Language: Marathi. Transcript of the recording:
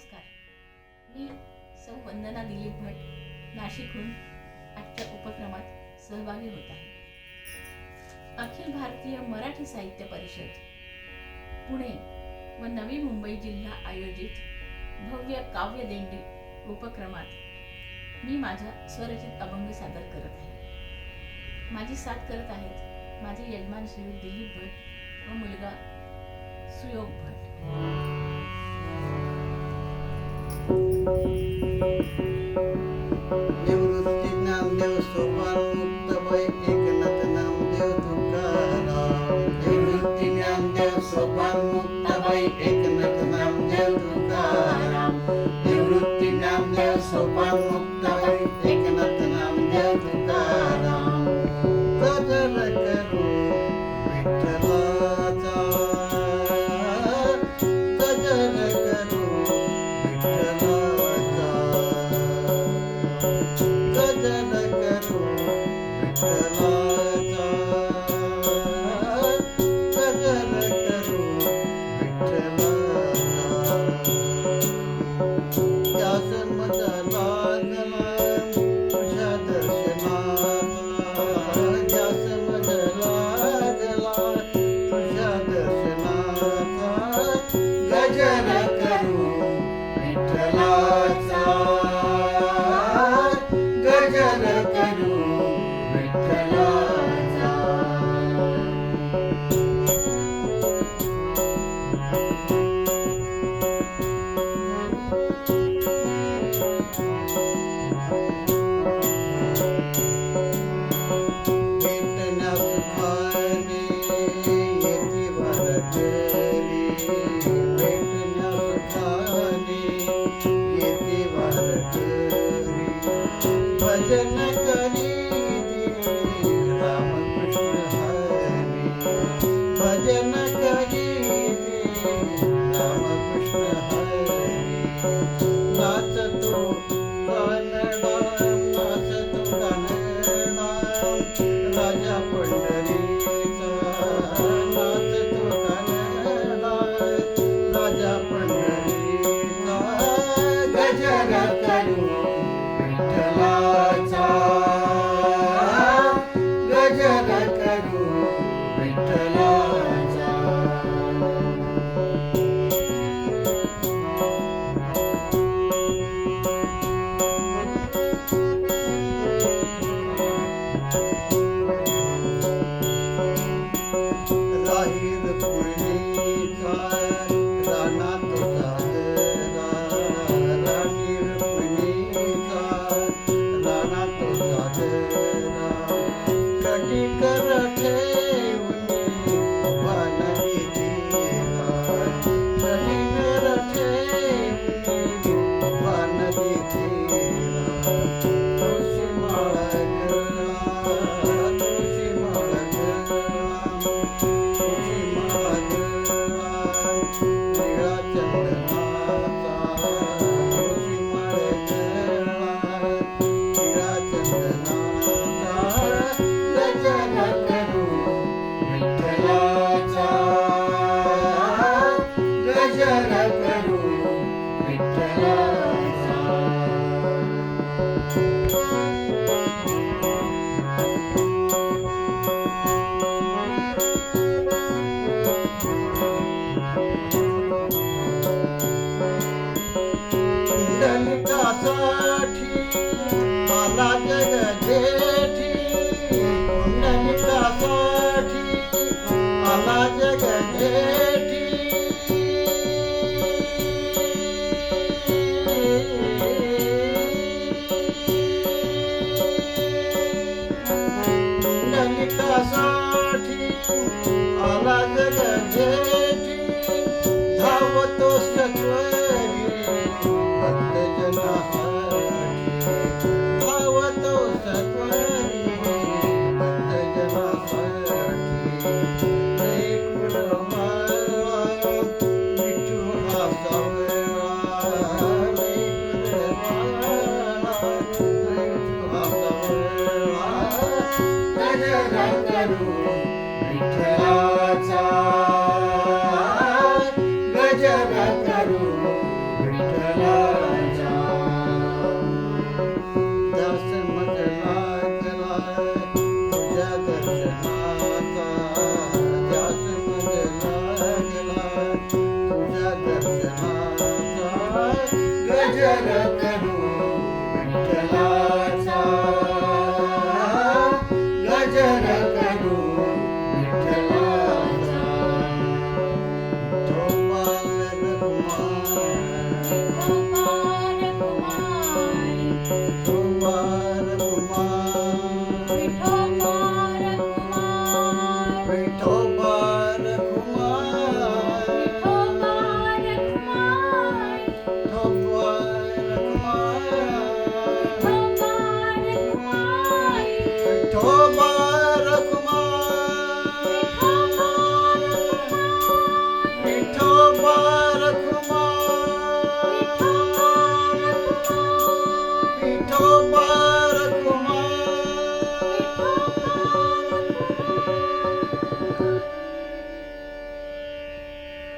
नमस्कार. मी सौ वंदना दिलीप भट नाशिकहून आजच्या उपक्रमात सहभागी होत आहे. अखिल भारतीय मराठी साहित्य परिषद पुणे व नवी मुंबई जिल्हा आयोजित भव्य काव्य दिंडी उपक्रमात मी माझा स्वरचित अभंग सादर करत आहे. माझी साथ करत आहेत माझे यजमान श्री दिलीप भट व मुलगा सुयोग भट Never a signal, never so far, look. Thank you. Shanaka. Música जग जेठी पुंडलिकासाठी मला जग जेठी पुंडलिकासाठी आला जग जेठी धावतो सत्वरी भक्तजनासाठी गजरंगरू विठ्ठलाचा गजरंगरू विठ्ठलाचा दस मजला कला तुझ्या दर्शनाचा दस मजला कला तुझ्या दर्शनाचा गजरंगरू